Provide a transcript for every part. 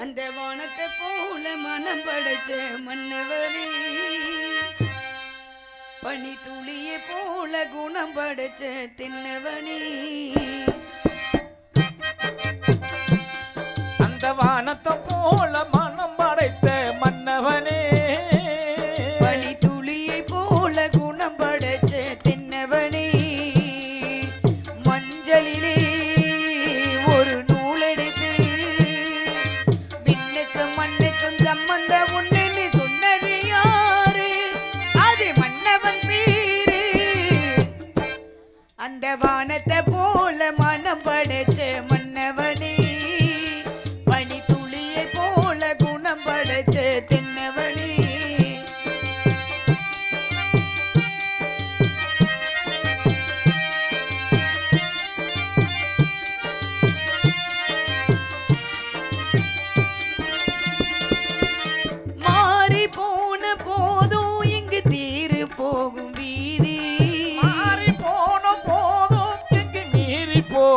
அந்த வானத்தை போல மனம் படைச்ச மன்னவரே. பனி துளியை போல குணம் படைச்ச தின்னவனே. அந்த வானத்தை போல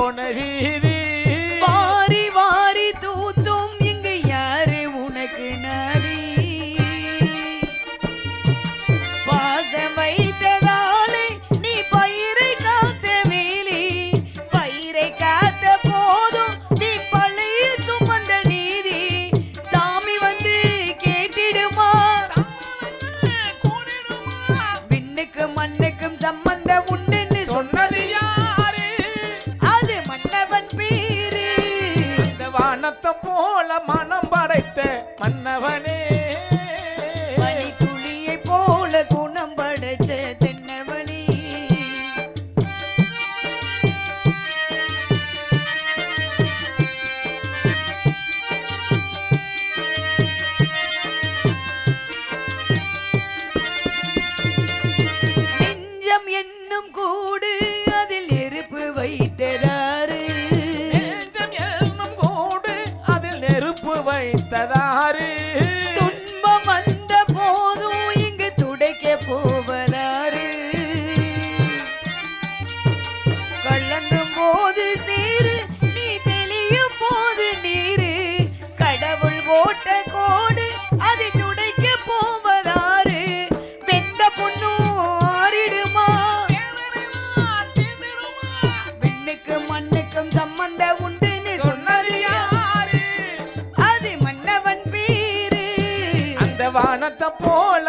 போன வீதி போல மனம் படைத்த மன்னவனே. கணத்தை போல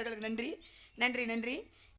அவர்களுக்கு நன்றி. நன்றி நன்றி.